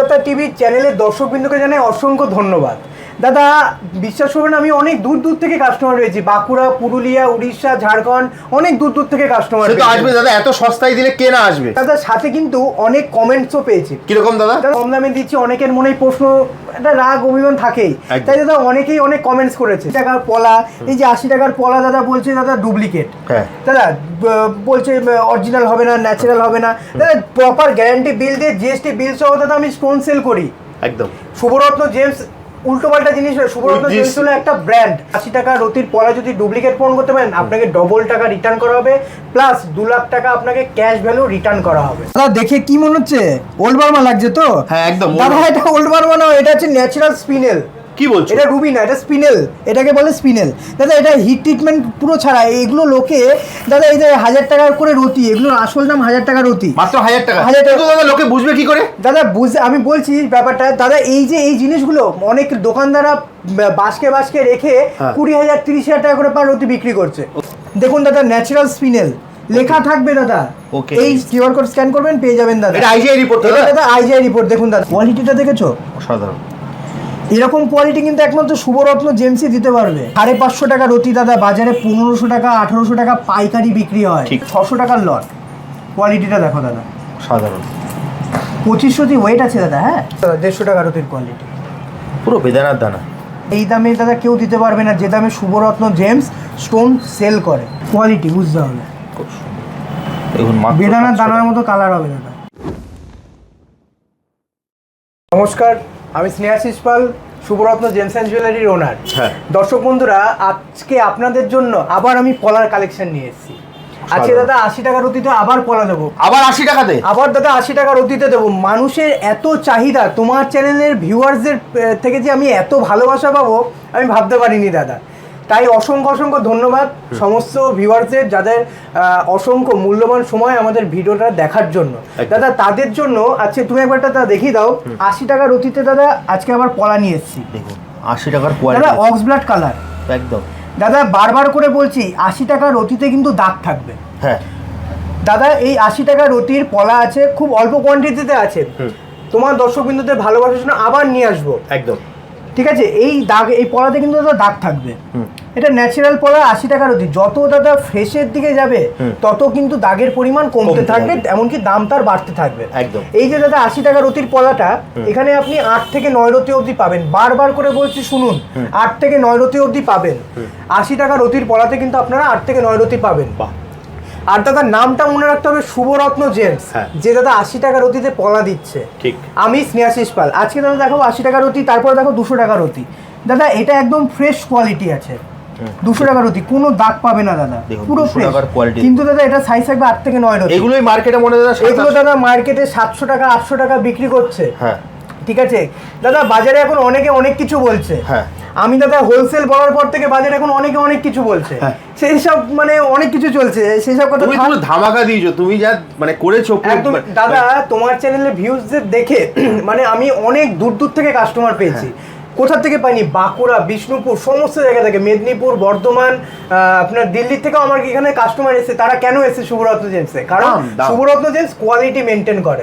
Kolkata TV চ্যানেলের দর্শকবৃন্দকে জানাই অসংখ্য ধন্যবাদ। দাদা বিশ্বাস করবেন আমি অনেক দূর দূর থেকে কাস্টমার রয়েছি বাঁকুড়া পুরুলিয়া উড়িষ্যা ঝাড়খণ্ড অনেক দূর দূর থেকে কাস্টমার সে তো আসবে দাদা এত সস্তায় দিলে কে না আসবে? দাদা সাথে কিন্তু অনেক কমেন্টসও পেয়েছি। কীরকম দাদা? দাদা কম দামে দিচ্ছি অনেকের মনে প্রশ্ন একটা রাগ অভিমান থাকেই। তাই দাদা অনেকেই অনেক কমেন্টস করেছে। টাকার পলা এই যে আশি টাকার পলা দাদা বলছে দাদা ডুপ্লিকেট হ্যাঁ। দাদা বলছে অরিজিনাল হবে না ন্যাচারাল হবে না। দাদা প্রপার গ্যারান্টি বিল দিয়ে জিএসটি বিল সহ দাদা আমি স্টোন সেল করি। একদম। শুভরত্ন জেমস উল্টো পাল্টা জিনিস সুব্রত জেমস হলো একটা ব্র্যান্ড আশি টাকা রতির পরে যদি ডুপ্লিকেট ফোন করতে পারেন আপনাকে ডবল টাকা রিটার্ন করা হবে প্লাস দু লাখ টাকা আপনাকে ক্যাশ ভ্যালু রিটার্ন করা হবে। দাদা দেখে কি মনে হচ্ছে? ওল্ড বার্মা লাগছে তো? হ্যাঁ, একদম, দাদা এটা ওল্ড বার্মা না এটা হচ্ছে ন্যাচারাল স্পিনেল কি বলছো? এটা রুবি না এটা স্পিনেল। এটাকে বলে স্পিনেল। দাদা এটা হিট ট্রিটমেন্ট পুরো ছাড়া এগুলো লোকে দাদা এই যে হাজার টাকা করে রতি এগুলোর আসল দাম হাজার টাকা রতি মাত্র হাজার টাকা? হাজার টাকা। দাদা লোকে বুঝবে কি করে? দাদা বুঝ আমি বলছি ব্যাপারটা দাদা এই যে এই জিনিসগুলো অনেক দোকানদাররা বাসকে বাসকে রেখে হ্যাঁ। কুড়ি হাজার তিরিশ হাজার টাকা করে পার রতি বিক্রি করছে। দেখুন দাদা ন্যাচারাল স্পিনেল লেখা থাকবে দাদা। Okay. এই কিউআর কোড স্ক্যান করবেন পেয়ে যাবেন দাদা। এটা তো, দাদা? দাদা আইজিআই রিপোর্ট দেখুন দাদা কোয়ালিটিটা দেখেছ? অসাধারণ। এরকম কোয়ালিটি কিন্তু একমাত্র শুভরত্ন জেমসি দিতে পারবে। সাড়ে পাঁচশো টাকা রতি দাদা বাজারে পনেরোশো টাকা আঠারোশো টাকা পাইকারি বিক্রি হয়। ঠিক। ছশো টাকার লট কোয়ালিটিটা দেখো দাদা। সাধারণ। পঁচিশশো দি ওয়েট আছে দাদা হ্যাঁ? দাদা দেড়শো টাকা রতির কোয়ালিটি পুরো বেদানার দানা। এই দামে দাদা কেউ দিতে পারবে না। যে দামে শুভরত্ন জেমস স্টোন সেল করে। কোয়ালিটি বুঝতে হবে। বেদানার দানার মতো কালার হবে দাদা। নমস্কার। আমি স্নেহা পাল শুভরত্ন জেমস অ্যান্ড জুয়েলারির ওনার হ্যাঁ। দর্শক বন্ধুরা আজকে আপনাদের জন্য আবার আমি পলার কালেকশন নিয়ে এসেছি। আজকে দাদা আশি টাকার অতীতে আবার পলা দেবো। আবার আশি টাকাতে? আবার দাদা আশি টাকার অতীতে দেবো। মানুষের এত চাহিদা তোমার চ্যানেলের ভিউয়ার্সদের থেকে যে আমি এত ভালোবাসা পাবো আমি ভাবতে পারিনি দাদা। তাই অসংখ্য অসংখ্য ধন্যবাদ সমস্ত ভিউয়ার্সদের যাদের অসংখ্য মূল্যবান সময় আমাদের ভিডিওটা দেখার জন্য। দাদা তাদের জন্য আজকে তুমি একবারটা দাদা দেখিয়ে দাও আশি টাকার অতীতে দাদা আজকে আবার পলা নিয়ে এসেছি। দেখুন আশি টাকার দাদা অক্স ব্লাড কালার একদম। দাদা বারবার করে বলছি আশি টাকার অতীতে কিন্তু দাগ থাকবে। হ্যাঁ। দাদা এই আশি টাকা রতির পলা আছে খুব অল্প কোয়ান্টিটিতে আছে। তোমার দর্শকবিন্দুদের ভালোবাসার জন্য আবার নিয়ে আসব। একদম। ঠিক আছে? এই দাগ এই পলাতে কিন্তু দাদা দাগ থাকবে। এটা ন্যাচারাল পলা আশি টাকা রতি যত দাদা ফ্রেশের দিকে যাবে তত কিন্তু দাগের পরিমাণ কমতে থাকবে। এমনকি দাম তার বাড়তে থাকবে। একদম। এই যে দাদা আশি টাকা রতির পলাটা এখানে আপনি আট থেকে নয় রতি অবধি পাবেন। বারবার করে বলছি শুনুন আট থেকে নয় রতি অবধি পাবেন। আশি টাকার রতির পলাতে কিন্তু আপনারা আট থেকে নয় রতি পাবেন। বাহ। আর দাদা নামটা মনে রাখতে হবে শুভরত্ন জেমস হ্যাঁ। যে দাদা আশি টাকার অতিতে পলা দিচ্ছে। ঠিক। আমি স্নেহাশিস পাল। আজকে দাদা দেখো আশি টাকার অতি তারপর দেখো দুশো টাকার অতি দাদা এটা একদম ফ্রেশ কোয়ালিটি আছে। দুশো টাকার অতি কোনো দাগ পাবে না দাদা পুরো 200 ফ্রেশ কিন্তু দাদা এটা সাইজ থাকবে আট থেকে নয় রতি। এগুলোই মার্কেটে মনে দাদা এগুলো দাদা মার্কেটে সাতশো টাকা আটশো টাকা বিক্রি করছে। হ্যাঁ। ঠিক আছে? দাদা বাজারে এখন অনেকে অনেক কিছু বলছে। হ্যাঁ। আমি দাদা হোলসেল বলার পর থেকে বাজারে এখন অনেকে অনেক কিছু বলছে হ্যাঁ। সেই সব মানে অনেক কিছু চলছে সেই সব কথা তুমি ধামাকা দিয়েছ তুমি যা মানে করেছ একদম মানে- দাদা তোমার চ্যানেলে ভিউজ দেখে মানে আমি অনেক দূর দূর থেকে কাস্টমার পেয়েছি হ্যাঁ। কোথা থেকে পাইনি? বাঁকুড়া বিষ্ণুপুর সমস্ত জায়গা থেকে। মেদিনীপুর বর্ধমান আপনার দিল্লি থেকেও আমার এখানে কাস্টমার এসে তারা কেন এসে শুভরত্ন জেন্সে কারণ। শুভরত্ন জেন্স কোয়ালিটি মেনটেন করে।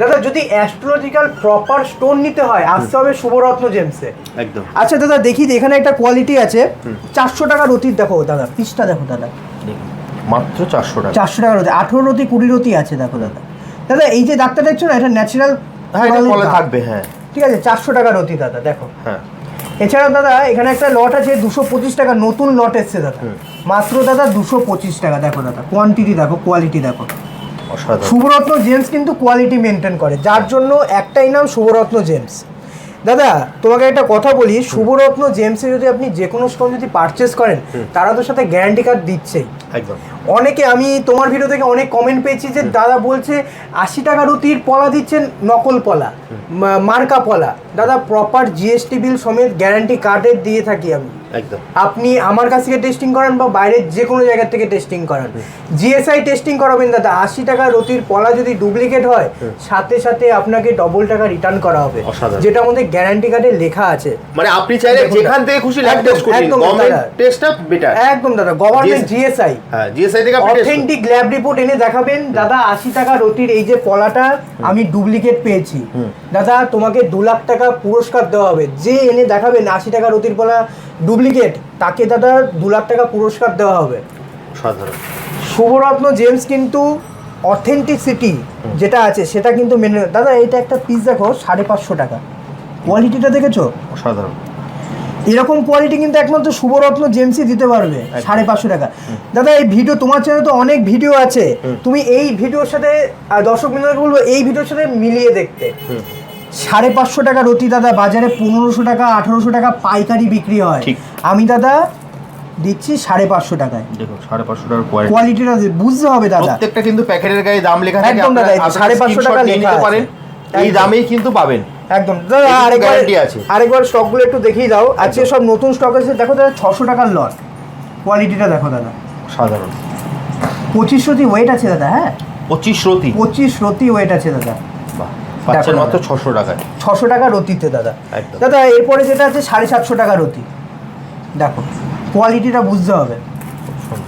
দাদা যদি অ্যাস্ট্রোলজিক্যাল প্রপার স্টোন নিতে হয় আসতে হবে শুভরত্ন জেন্সে একদম। আচ্ছা দাদা দেখি এখানে একটা কোয়ালিটি আছে। চারশো টাকার অতীত দেখো দাদা পিসটা দেখো দাদা। মাত্র চারশো টাকা। চারশো টাকা রতি আঠেরো রতি কুড়ি রতি আছে দেখো দাদা। দাদা এই যে দাগটা দেখছ না এটা ন্যাচারাল হ্যাঁ এটা থাকবে হ্যাঁ। ঠিক আছে চারশো টাকা রতি দাদা দেখো। হ্যাঁ। এছাড়াও দাদা এখানে একটা লট আছে দুশো পঁচিশ টাকা নতুন লট এসছে দাদা। মাত্র দাদা দুশো পঁচিশ টাকা দেখো দাদা কোয়ান্টিটি দেখো কোয়ালিটি দেখো। শুভরত্ন জেমস কিন্তু কোয়ালিটি মেনটেন করে যার জন্য একটাই নাম শুভরত্ন জেমস। দাদা তোমাকে একটা কথা বলি। শুভরত্ন জেমসে যদি আপনি যে কোনো স্টোন যদি পারচেস করেন তারা তো সাথে গ্যারান্টি কার্ড দিচ্ছেই। একদম। অনেকে আমি তোমার ভিডিও থেকে অনেক কমেন্ট পেয়েছি যে দাদা বলছে আশি টাকা রুতির পলা দিচ্ছেন নকল পলা মার্কা পলা। দাদা প্রপার জিএসটি বিল সমেত গ্যারান্টি কার্ডের দিয়ে থাকি আমি। একদম। আপনি আমার কাছ থেকে টেস্টিং করান বা বাইরের যে কোনো জায়গা থেকে টেস্টিং করান। জিএসআই টেস্টিং করাবেন দাদা আশি টাকা রতির পলা যদি ডুপ্লিকেট হয় সাথে সাথে আপনাকে ডবল টাকা রিটার্ন করা হবে। যেটা আমাদের গ্যারান্টি কার্ডে লেখা আছে। মানে আপনি চাইলে যেখান থেকে খুশি ল্যাব টেস্ট করুন গভর্নমেন্ট দাদা। টেস্টটা বেটার একদম দাদা গভর্নমেন্ট জিএসআই হ্যাঁ জিএসআই থেকে আপনি অথেন্টিক ল্যাব রিপোর্ট এনে দেখাবেন। দাদা আশি টাকা রতির এই যে পলাটা আমি ডুপ্লিকেট পেয়েছি। দাদা তোমাকে দু লাখ টাকা পুরস্কার দেওয়া হবে। যে এনে দেখাবেন আশি টাকা রতির পলা ডুপ্লিকেট তাকে দাদা দু লাখ টাকা পুরস্কার দেওয়া হবে। সাধারণ। শুভরত্ন জেমস কিন্তু অথেন্টিসিটি যেটা আছে সেটা কিন্তু মেনে দাদা এটা একটা পিস দেখো সাড়ে পাঁচশো টাকা। কোয়ালিটিটা দেখেছ? অসাধারণ। এরকম কোয়ালিটি কিন্তু একমাত্র শুভরত্ন জেমসই দিতে পারবে সাড়ে পাঁচশো টাকা। দাদা এই ভিডিও তোমার চ্যানেলে তো অনেক ভিডিও আছে। তুমি এই ভিডিওর সাথে দর্শক বিন্দুকে বলব এই ভিডিওর সাথে মিলিয়ে দেখতে। সাড়ে পাঁচশো টাকা রতি দাদা বাজারে পনেরোশো টাকা আঠারোশো টাকা পাইকারি বিক্রি হয়। আমি দাদা দিচ্ছি সাড়ে পাঁচশো টাকায়। দেখুন সাড়ে পাঁচশো টাকার কোয়ালিটি কোয়ালিটিটা বুঝতে হবে দাদা। প্রত্যেকটা কিন্তু প্যাকেটের গায়ে দাম লেখা থাকে। একদম দাদা, সাড়ে পাঁচশো টাকা লেখা পারেন। এই দামেই কিন্তু পাবেন। একদম। দাদা আরেকবার আছে। আরেকবার স্টকগুলো একটু দেখিয়ে দাও। আজকে সব নতুন স্টক আছে দেখো দাদা ছশো টাকার লট কোয়ালিটিটা দেখো দাদা। সাধারণ পঁচিশ রতি ওয়েট আছে দাদা হ্যাঁ? পঁচিশ রতি। পঁচিশ রতি ওয়েট আছে দাদা। পাচ্ছেন মাত্র ছশো টাকায়। ছশো টাকা রতিতে দাদা। দাদা এরপরে যেটা আছে সাড়ে সাতশো টাকা রতি। দেখো কোয়ালিটিটা বুঝতে হবে। খুব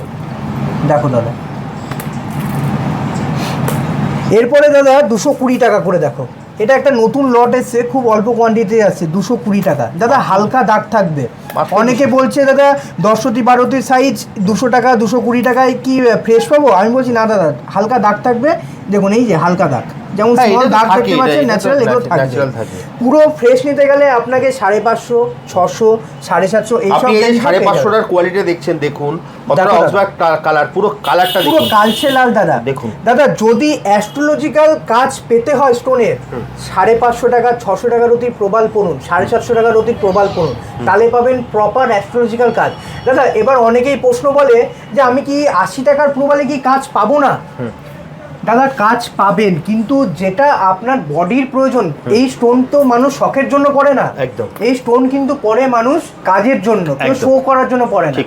দেখো দাদা। এরপরে দাদা দুশো কুড়ি টাকা করে দেখো। এটা একটা নতুন লট এসছে খুব অল্প কোয়ান্টিটি আছে দুশো কুড়ি টাকা। দাদা হালকা দাগ থাকবে। অনেকে বলছে দাদা দশটি বারোটির সাইজ দুশো টাকা দুশো কুড়ি টাকায় কি ফ্রেশ পাবো? আমি বলছি না দাদা হালকা দাগ থাকবে। দেখুন এই যে হালকা দাগ। যেমন হ্যাঁ, small এটা তো দাগ থাকে, দেখতে এটা- পাচ্ছেন এটা তো ন্যাচারাল এগুলো থাকে। পুরো ফ্রেশ নিতে গেলে আপনাকে সাড়ে পাঁচশো ছশো সাড়ে সাতশো এই range সাড়ে পেয়ে পাঁচশো যাবেন। টাকার কোয়ালিটি দেখছেন দেখুন। কতটা কালার পুরো কালারটা পুরো কালচে লাল দাদা। দেখুন। দাদা যদি অ্যাস্ট্রোলজিক্যাল কাজ পেতে হয় স্টোনের সাড়ে পাঁচশো টাকা ছশো টাকার অতি প্রবাল পড়ুন সাড়ে সাতশো টাকার অতি প্রবাল পড়ুন তাহলে পাবেন প্রপার অ্যাস্ট্রোলজিক্যাল কাজ। দাদা এবার অনেকেই প্রশ্ন বলে যে আমি কি আশি টাকার প্রবালে কি কাজ পাবো না? দাদা কাজ পাবেন কিন্তু যেটা আপনার বডির প্রয়োজন এই স্টোন তো মানুষ শখের জন্য পড়ে না। একদম। এই স্টোন কিন্তু পরে মানুষ কাজের জন্য শো করার জন্য পড়ে না।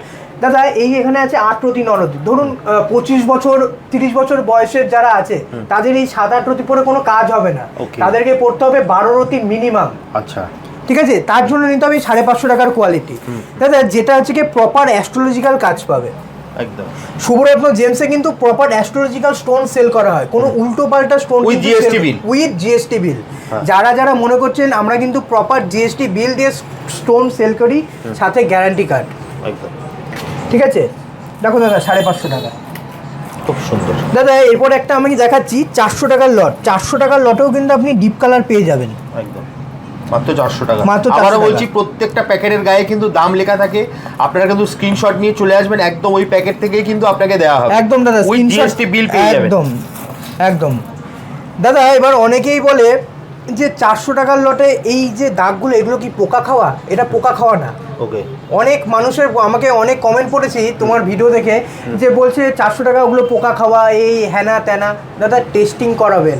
দাদা এই এখানে আছে আট রতি নরতি ধরুন পঁচিশ বছর তিরিশ বছর বয়সের যারা আছে তাদের এই সাত আট রতি পরে কোনো কাজ হবে না। তাদেরকে পড়তে হবে বারো রতি মিনিমাম আচ্ছা। ঠিক আছে? তার জন্য নিতে হবে সাড়ে পাঁচশো টাকার কোয়ালিটি দাদা যেটা হচ্ছে কি প্রপার অ্যাস্ট্রোলজিক্যাল কাজ পাবে। একদম। শুভরত্ন জেমসে কিন্তু প্রপার অ্যাস্ট্রোলজিক্যাল স্টোন সেল করা হয়। কোনো উল্টো পাল্টা stone With GST bill। With GST bill. যারা যারা মনে করছেন আমরা কিন্তু প্রপার জিএসটি বিল দিয়ে স্টোন সেল করি সাথে গ্যারান্টি কার্ড একদম। ঠিক আছে? দেখো দাদা সাড়ে পাঁচশো টাকা। খুব সুন্দর। দাদা এরপর একটা আমি দেখাচ্ছি চারশো টাকার লট চারশো টাকার লটেও কিন্তু আপনি ডিপ কালার পেয়ে যাবেন। একদম। মাত্র চারশো টাকা। মাত্র আবারও বলছি প্রত্যেকটা প্যাকেটের গায়ে কিন্তু দাম লেখা থাকে। আপনারা কিন্তু স্ক্রিনশট নিয়ে চলে আসবেন একদম ওই প্যাকেট থেকেই কিন্তু আপনাকে দেওয়া হবে। একদম দাদা screenshot- জিএসটি বিল পেয়ে যাবেন। একদম একদম। দাদা এবার অনেকেই বলে যে চারশো টাকার লটে এই যে দাগগুলো এগুলো কি পোকা খাওয়া? এটা পোকা খাওয়া না। ওকে। অনেক মানুষের আমাকে অনেক কমেন্ট পড়েছি তোমার ভিডিও দেখে যে বলছে চারশো টাকা ওগুলো পোকা খাওয়া এই হ্যানা ত্যানা দাদা টেস্টিং করাবেন।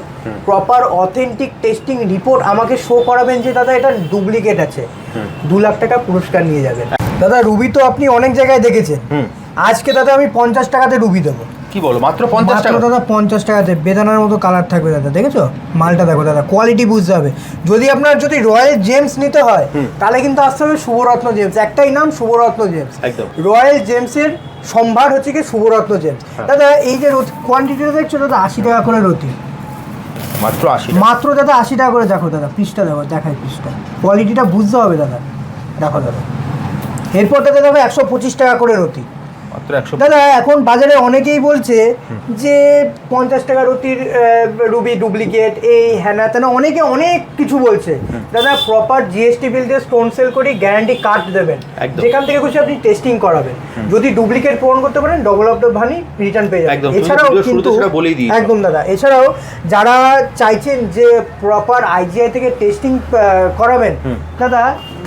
প্রপার অথেন্টিক টেস্টিং রিপোর্ট আমাকে শো করাবেন যে দাদা এটা ডুপ্লিকেট আছে। দু লাখ টাকা পুরস্কার নিয়ে যাবেন। দাদা রুবি তো আপনি অনেক জায়গায় দেখেছেন। আজকে দাদা আমি পঞ্চাশ টাকাতে রুবি দেবো। কি বলো? মাত্র পঞ্চাশ টাকা? দাদা পঞ্চাশ টাকাতে বেদানার মতো কালার থাকবে দাদা দেখেছ? মালটা দেখো দাদা কোয়ালিটি বুঝতে হবে। যদি আপনার যদি রয়্যাল জেমস নিতে হয় তাহলে কিন্তু আসতে হবে শুভরত্ন জেমস একটাই নাম শুভরত্ন জেমস একদম। রয়্যাল জেমসের সম্ভার হচ্ছে কি শুভরত্ন জেমস দাদা এই যে কোয়ান্টিটিটা দেখছ দাদা আশি টাকা করে রতি মাত্র আশি মাত্র দাদা আশি টাকা করে দেখো দাদা পিসটা দেখো দেখাই পিসটা। কোয়ালিটিটা বুঝতে হবে দাদা। দেখো দাদা। এরপর দাদা দেখো একশো পঁচিশ টাকা করে রতি মাত্র একশো দাদা এখন বাজারে অনেকেই বলছে যে পঞ্চাশ টাকা রুটির রুবি ডুপ্লিকেট এই হ্যানা তেনা অনেকে অনেক কিছু বলছে। দাদা প্রপার জিএসটি বিল দিয়ে স্টোন সেল করে গ্যারান্টি কার্ড দেবেন। যেখান থেকে খুশি আপনি টেস্টিং করাবেন। যদি ডুপ্লিকেট পূরণ করতে পারেন ডবল অফ দ্য ভানি রিটার্ন পেয়ে যাবেন। এছাড়াও কিন্তু। একদম দাদা। এছাড়াও যারা চাইছেন যে প্রপার আইজিআই থেকে টেস্টিং করাবেন দাদা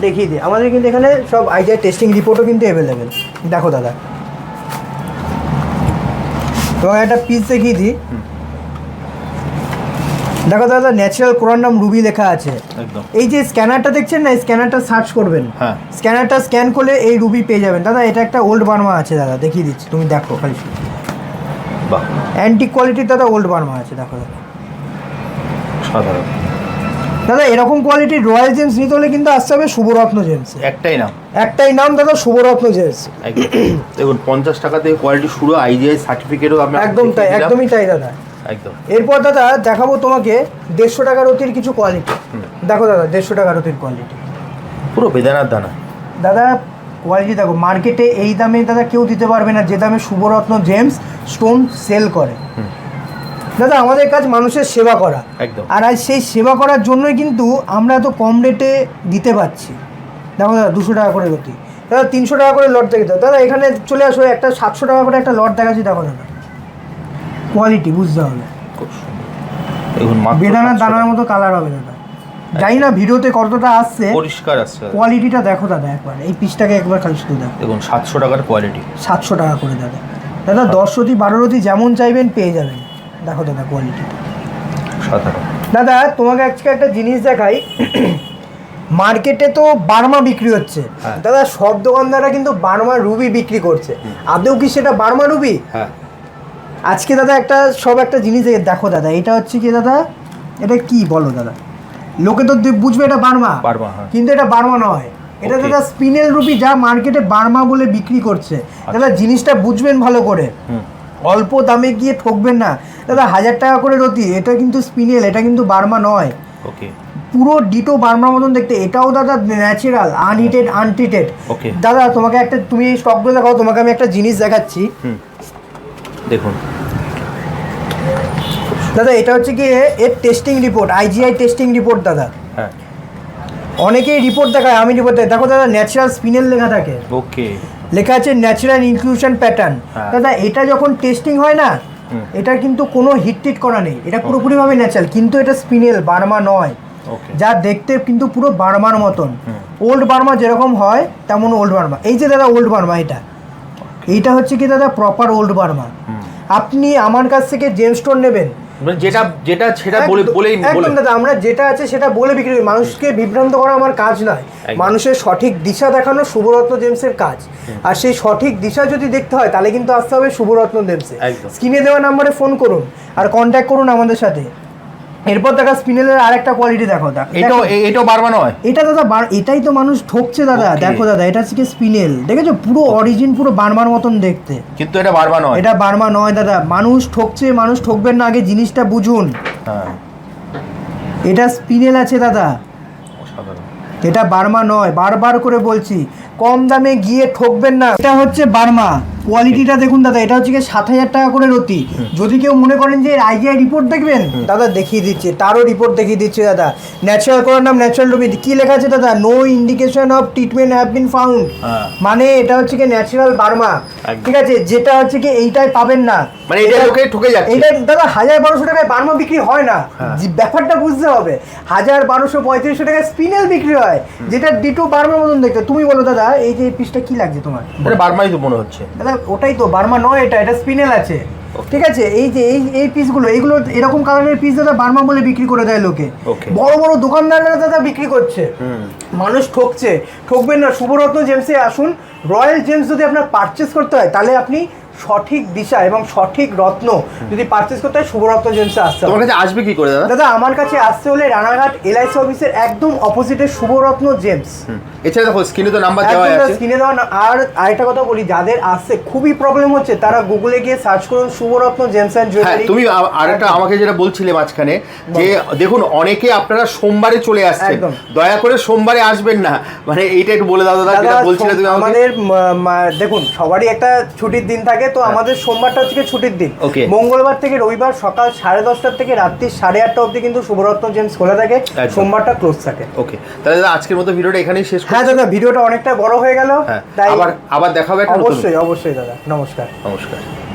দেখিয়ে দিই। আমাদের কিন্তু এখানে সব আইজিআই টেস্টিং রিপোর্টও কিন্তু অ্যাভেলেবেল দেখো দাদা। তোমাকে একটা পিস দেখিয়ে দিই। দেখো দাদা ন্যাচারাল কোরআন নাম রুবি লেখা আছে। একদম। এই যে স্ক্যানারটা দেখছেন না? স্ক্যানারটা সার্চ করবেন। হ্যাঁ। স্ক্যানারটা স্ক্যান করলে এই রুবি পেয়ে যাবেন। দাদা এটা একটা ওল্ড বার্মা আছে দাদা দেখিয়ে দিচ্ছি তুমি দেখো খালি। বাহ। অ্যান্টি কোয়ালিটির দাদা ওল্ড বার্মা আছে দেখো দাদা। সাধারণ। দাদা এরকম কোয়ালিটির রয়্যাল জেমস নিতে হলে কিন্তু আসতে হবে শুভরত্ন জেমস একটাই নাম। একটাই নাম দাদা শুভরত্ন জেমস দেখুন পঞ্চাশ টাকা থেকে কোয়ালিটি শুরু আইজিআই সার্টিফিকেটও আপনার একদম তাই একদমই তাই দাদা। একদম। এরপর দাদা দেখাবো তোমাকে দেড়শো টাকার অতির কিছু কোয়ালিটি দেখো দাদা দেড়শো টাকার অতির কোয়ালিটি পুরো বেদানার দানা। দাদা কোয়ালিটি দেখো মার্কেটে এই দামে দাদা কেউ দিতে পারবে না। যে দামে শুভরত্ন জেমস স্টোন সেল করে। দাদা আমাদের কাজ মানুষের সেবা করা। একদম। আর আজ সেই সেবা করার জন্যই কিন্তু আমরা এত কম রেটে দিতে পারছি। দেখো দাদা দুশো টাকা করে রতি দাদা তিনশো টাকা করে লট দেখে দাও। দাদা এখানে চলে আসো একটা সাতশো টাকা করে একটা লট দেখাচ্ছি দেখো দাদা। কোয়ালিটি বুঝতে হবে। বেদানার দানার মতো কালার হবে দাদা। জানি না ভিডিওতে কতটা আসছে। পরিষ্কার আসছে কোয়ালিটিটা দেখো দাদা একবার। এই পিসটাকে একবার খালি শুধু দেখো। দেখুন সাতশো টাকার কোয়ালিটি সাতশো টাকা করে দাদা। দাদা দশ রতি বারো রতি যেমন চাইবেন পেয়ে যাবেন। দেখো দাদা কোয়ালিটি দাদা তোমাকে আজকে একটা জিনিস দেখাই। মার্কেটে তো বার্মা বিক্রি হচ্ছে। হ্যাঁ। দাদা সব দোকানদাররা কিন্তু বার্মা রুবি বিক্রি করছে। আদৌ কি সেটা বার্মা রুবি? হ্যাঁ। আজকে দাদা একটা সব একটা জিনিস দেখো দাদা এটা হচ্ছে কি দাদা? এটা কি বলো দাদা? লোকে তো বুঝবে এটা বার্মা। বার্মা, হ্যাঁ। কিন্তু এটা বার্মা নয়। এটা. দাদা স্পিনেল রুপি যা মার্কেটে বার্মা বলে বিক্রি করছে। দাদা জিনিসটা বুঝবেন ভালো করে। অল্প দামে গিয়ে ঠকবেন না। দাদা হাজার টাকা করে রতি এটা কিন্তু স্পিনেল এটা কিন্তু বার্মা নয়। ওকে পুরো ডিটো বার্মার মতন দেখতে এটাও দাদা ন্যাচারাল আনহিটেড আনট্রিটেড Okay. দাদা তোমাকে একটা তুমি এই স্টকগুলো দেখাও তোমাকে আমি একটা জিনিস দেখাচ্ছি। হুম। দেখুন। দাদা এটা হচ্ছে কি এর testing report IGI testing report দাদা। হ্যাঁ। অনেকেই রিপোর্ট দেখায় আমি রিপোর্ট দেখো দাদা ন্যাচারাল স্পিনেল লেখা থাকে। ওকে লেখা আছে ন্যাচারাল ইনক্লুশন প্যাটার্ন। দাদা এটা যখন টেস্টিং হয় না। এটা কিন্তু কোনো হিট টিট করা নেই। এটা পুরোপুরিভাবে ন্যাচারাল কিন্তু এটা স্পিনেল বার্মা নয়। যা দেখতে কিন্তু পুরো বার্মার মতন। ওল্ড বার্মা যেরকম হয় তেমন ওল্ড বার্মা। এই যে দাদা ওল্ড বার্মা এটা। এইটা হচ্ছে কি দাদা প্রপার ওল্ড বার্মা। আপনি আমার কাছ থেকে জেমস্টোন নেবেন। যেটা যেটা সেটা বলে বলেই একদম দাদা আমরা যেটা আছে সেটা বলে বিক্রি করি। মানুষকে বিভ্রান্ত করা আমার কাজ নয়। মানুষের সঠিক দিশা দেখানো শুভরত্ন জেমসের কাজ। আর সেই সঠিক দিশা যদি দেখতে হয় তাহলে কিন্তু আসতে হবে শুভরত্ন জেমসে। স্ক্রিনে দেওয়া নাম্বারে ফোন করুন। আর কন্ট্যাক্ট করুন আমাদের সাথে। এরপর দেখা স্পিনেলের আরেকটা কোয়ালিটি দেখো দা- এটাও দেখো। এ- এটাও বারবার নয়। এটা দাদা এটাই তো মানুষ ঠকছে দাদা। দেখো দাদা এটা হচ্ছে স্পিনেল দেখেছ? পুরো অরিজিন পুরো বার্মার মতন দেখতে। কিন্তু এটা বারবার নয়। এটা বার্মা নয় দাদা। মানুষ ঠকছে মানুষ ঠকবেন না আগে জিনিসটা বুঝুন। হ্যাঁ। এটা স্পিনেল আছে দাদা। এটা বার্মা নয়। বারবার করে বলছি কম দামে গিয়ে ঠকবেন না। এটা হচ্ছে বার্মা। কোয়ালিটিটা দেখুন দাদা এটা হচ্ছে সাত হাজার টাকা করে রতি। যদি কেউ মনে করেন যে আইজিআই রিপোর্ট দেখবেন দাদা দেখিয়ে দিচ্ছে তারও রিপোর্ট দেখিয়ে দিচ্ছে দাদা। ন্যাচারাল করার নাম ন্যাচারাল রুবি কি লেখা আছে দাদা? No indication of treatment have been found. মানে এটা হচ্ছে কি ন্যাচারাল বার্মা। ঠিক আছে? যেটা হচ্ছে কি এইটাই পাবেন না। মানে এটা লোকে ঠকে যাচ্ছে। এটা দাদা হাজার বারোশো টাকায় বার্মা বিক্রি হয় না। হ্যাঁ। যে ব্যাপারটা বুঝতে হবে। হাজার বারোশো পঁয়ত্রিশশো টাকায় স্পিনেল বিক্রি হয়। যেটা ডিটো বার্মার মতন দেখতে। তুমি বলো দাদা এই যে পিসটা কি লাগছে তোমার? বারবারই তো মনে হচ্ছে। দাদা ওটাই তো বার্মা নয় এটা এটা স্পিনেল আছে। ঠিক আছে? এই যে এই এই পিসগুলো এইগুলো এরকম কালারের পিস দাদা বার্মা বলে বিক্রি করে দেয় লোকে। বড় বড় দোকানদাররা দাদা বিক্রি করছে। হুম। মানুষ ঠকছে। ঠকবেন না। শুভরত্ন জেমসে আসুন। রয়্যাল জেমস যদি আপনার পারচেস করতে হয় তাহলে আপনি সঠিক দিশা এবং সঠিক রত্ন যদি পারচেস করতে হয় শুভরত্ন জেমসে আসতে তোমার হবে কাছে আসবে কি করে দাদা? দাদা আমার কাছে আসতে হলে রানাঘাট এলআইসি অফিসের একদম অপোজিটে শুভরত্ন জেমস। এছাড়া দেখো স্ক্রিনে তো নাম্বার দেওয়া আছে। স্ক্রিনে দেওয়া আর আরেকটা কথা বলি যাদের আসছে খুবই প্রবলেম হচ্ছে তারা গুগলে গিয়ে সার্চ করুন শুভরত্ন জেমস অ্যান্ড জুয়েলারি তুমি আরেকটা আমাকে যেটা বলছিলে মাঝখানে যে দেখুন অনেকে আপনারা সোমবারে চলে আসছেন। দয়া করে সোমবারে আসবেন না। মানে এইটা একটু বলে দাও দাদা দাদা যেটা বলছিলে তুমি আমাদের দেখুন সবারই একটা ছুটির দিন থাকে তো আমাদের সোমবারটা হচ্ছে ছুটির দিন। মঙ্গলবার থেকে রবিবার সকাল সাড়ে দশটার থেকে রাত্রি সাড়ে আটটা অব্দি কিন্তু শুভরত্ন জেমস খোলা থাকে সোমবারটা ক্লোজ থাকে। ওকে। তাহলে দাদা আজকের মতো ভিডিওটা এখানেই শেষ হ্যাঁ দাদা ভিডিওটা অনেকটা বড় হয়ে গেল হ্যাঁ। তাই আবার আবার দেখা হবে অবশ্যই অবশ্যই দাদা নমস্কার। নমস্কার।